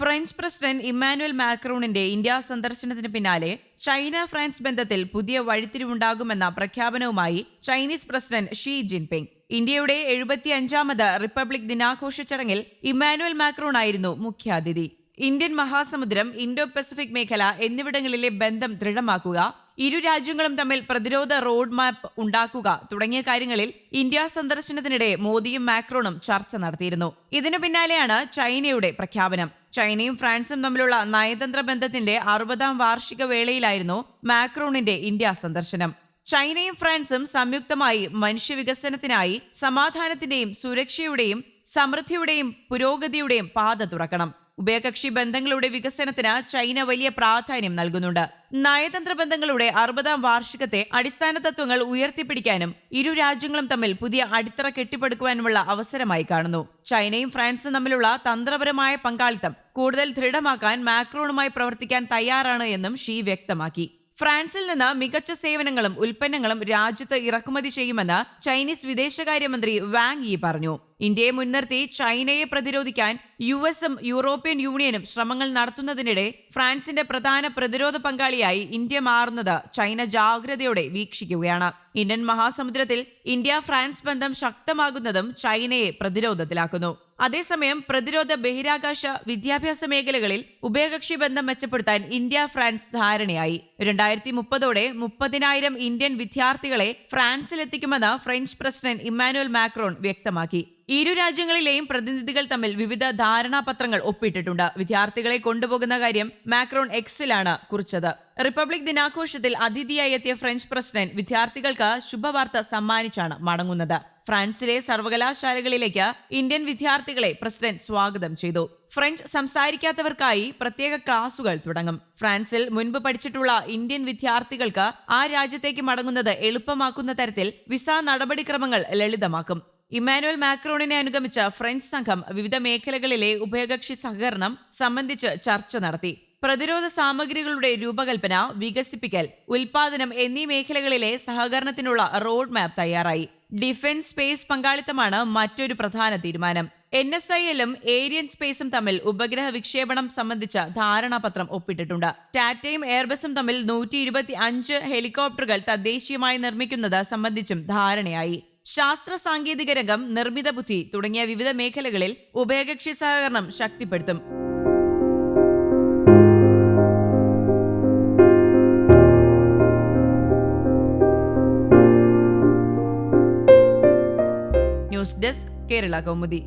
French president Emmanuel മാക്രോണിന്റെ India സന്ദർശനത്തിന് പിന്നാലെ ചൈന ഫ്രാൻസ് ബന്ധത്തിൽ പുതിയ വഴിത്തിരിവുണ്ടാകുമെന്ന പ്രഖ്യാപനവുമായി ചൈനീസ് പ്രസിഡന്റ് ഷീ ജിൻപിങ്. ഇന്ത്യയുടെ എഴുപത്തിയഞ്ചാമത് റിപ്പബ്ലിക് ദിനാഘോഷ ചടങ്ങിൽ ഇമ്മാനുവൽ മാക്രോൺ ആയിരുന്നു മുഖ്യാതിഥി. ഇന്ത്യൻ മഹാസമുദ്രം ഇൻഡോ പസഫിക് മേഖല എന്നിവിടങ്ങളിലെ ബന്ധം ദൃഢമാക്കുക ഇരു രാജ്യങ്ങളും തമ്മിൽ പ്രതിരോധ റോഡ് മാപ്പ് ഉണ്ടാക്കുക തുടങ്ങിയ കാര്യങ്ങളിൽ ഇന്ത്യ സന്ദർശനത്തിനിടെ മോദിയും മാക്രോണും ചർച്ച നടത്തിയിരുന്നു. ഇതിനു പിന്നാലെയാണ് ചൈനയുടെ പ്രഖ്യാപനം. ചൈനയും ഫ്രാൻസും തമ്മിലുള്ള നയതന്ത്ര ബന്ധത്തിന്റെ അറുപതാം വാർഷിക വേളയിലായിരുന്നു മാക്രോണിന്റെ ഇന്ത്യ സന്ദർശനം. ചൈനയും ഫ്രാൻസും സംയുക്തമായി മനുഷ്യവികസനത്തിനായി സമാധാനത്തിന്റെയും സുരക്ഷയുടെയും സമൃദ്ധിയുടെയും പുരോഗതിയുടെയും പാത തുറക്കണം. ഉഭയകക്ഷി ബന്ധങ്ങളുടെ വികസനത്തിന് ചൈന വലിയ പ്രാധാന്യം നൽകുന്നുണ്ട്. നയതന്ത്ര ബന്ധങ്ങളുടെ അറുപതാം വാർഷികത്തെ അടിസ്ഥാന തത്വങ്ങൾ ഉയർത്തിപ്പിടിക്കാനും ഇരു രാജ്യങ്ങളും തമ്മിൽ പുതിയ അടിത്തറ കെട്ടിപ്പടുക്കുവാനുമുള്ള അവസരമായി കാണുന്നു. ചൈനയും ഫ്രാൻസും തമ്മിലുള്ള തന്ത്രപരമായ പങ്കാളിത്തം കൂടുതൽ ദൃഢമാക്കാൻ മാക്രോണുമായി പ്രവർത്തിക്കാൻ തയ്യാറാണ് എന്നും ഷീ വ്യക്തമാക്കി. ഫ്രാൻസിൽ നിന്ന് മികച്ച സേവനങ്ങളും ഉൽപ്പന്നങ്ങളും രാജ്യത്ത് ഇറക്കുമതി ചെയ്യുമെന്ന് ചൈനീസ് വിദേശകാര്യമന്ത്രി വാങ് യി പറഞ്ഞു. ഇന്ത്യയെ മുൻനിർത്തി ചൈനയെ പ്രതിരോധിക്കാൻ യു എസും യൂറോപ്യൻ യൂണിയനും ശ്രമങ്ങൾ നടത്തുന്നതിനിടെ ഫ്രാൻസിന്റെ പ്രധാന പ്രതിരോധ പങ്കാളിയായി ഇന്ത്യ മാറുന്നത് ചൈന ജാഗ്രതയോടെ വീക്ഷിക്കുകയാണ്. ഇന്ത്യൻ മഹാസമുദ്രത്തിൽ ഇന്ത്യ ഫ്രാൻസ് ബന്ധം ശക്തമാകുന്നതും ചൈനയെ പ്രതിരോധത്തിലാക്കുന്നു. അതേസമയം പ്രതിരോധ ബഹിരാകാശ വിദ്യാഭ്യാസ മേഖലകളിൽ ഉഭയകക്ഷി ബന്ധം മെച്ചപ്പെടുത്താൻ ഇന്ത്യ ഫ്രാൻസ് ധാരണയായി. രണ്ടായിരത്തി മുപ്പതോടെ മുപ്പതിനായിരം ഇന്ത്യൻ വിദ്യാർത്ഥികളെ ഫ്രാൻസിലെത്തിക്കുമെന്ന് ഫ്രഞ്ച് പ്രസിഡന്റ് ഇമ്മാനുവൽ മാക്രോൺ വ്യക്തമാക്കി. ഇരു രാജ്യങ്ങളിലെയും പ്രതിനിധികൾ തമ്മിൽ വിവിധ ധാരണാപത്രങ്ങൾ ഒപ്പിട്ടിട്ടുണ്ട്. വിദ്യാർത്ഥികളെ കൊണ്ടുപോകുന്ന കാര്യം മാക്രോൺ എക്സിലാണ് കുറിച്ചത്. റിപ്പബ്ലിക് ദിനാഘോഷത്തിൽ അതിഥിയായി എത്തിയ ഫ്രഞ്ച് പ്രസിഡന്റ് വിദ്യാർത്ഥികൾക്ക് ശുഭവാർത്ത സമ്മാനിച്ചാണ് മടങ്ങുന്നത്. ഫ്രാൻസിലെ സർവകലാശാലകളിലേക്ക് ഇന്ത്യൻ വിദ്യാർത്ഥികളെ പ്രസിഡന്റ് സ്വാഗതം ചെയ്തു. ഫ്രഞ്ച് സംസാരിക്കാത്തവർക്കായി പ്രത്യേക ക്ലാസുകൾ തുടങ്ങും. ഫ്രാൻസിൽ മുൻപ് പഠിച്ചിട്ടുള്ള ഇന്ത്യൻ വിദ്യാർത്ഥികൾക്ക് ആ രാജ്യത്തേക്ക് മടങ്ങുന്നത് എളുപ്പമാക്കുന്ന തരത്തിൽ വിസ നടപടിക്രമങ്ങൾ ലളിതമാക്കും. ഇമാനുവൽ മാക്രോണിനെ അനുഗമിച്ച ഫ്രഞ്ച് സംഘം വിവിധ മേഖലകളിലെ ഉഭയകക്ഷി സഹകരണം സംബന്ധിച്ച് ചർച്ച നടത്തി. പ്രതിരോധ സാമഗ്രികളുടെ രൂപകൽപ്പന വികസിപ്പിക്കൽ ഉൽപാദനം എന്നീ മേഖലകളിലെ സഹകരണത്തിനുള്ള റോഡ് മാപ്പ് തയ്യാറായി. ഡിഫൻസ് സ്പേസ് പങ്കാളിത്തമാണ് മറ്റൊരു പ്രധാന തീരുമാനം. എൻ എസ് ഐ എല്ലും ഏരിയൻ സ്പേസും തമ്മിൽ ഉപഗ്രഹ വിക്ഷേപണം സംബന്ധിച്ച ധാരണാപത്രം ഒപ്പിട്ടിട്ടുണ്ട്. ടാറ്റയും എയർബസും തമ്മിൽ നൂറ്റി ഹെലികോപ്റ്ററുകൾ തദ്ദേശീയമായി നിർമ്മിക്കുന്നത് സംബന്ധിച്ചും ധാരണയായി. ശാസ്ത്ര സാങ്കേതിക രംഗം നിർമ്മിത ബുദ്ധി തുടങ്ങിയ വിവിധ മേഖലകളിൽ ഉഭയകക്ഷി സഹകരണം ശക്തിപ്പെടുത്തും. News desk Kerala Kaumudi.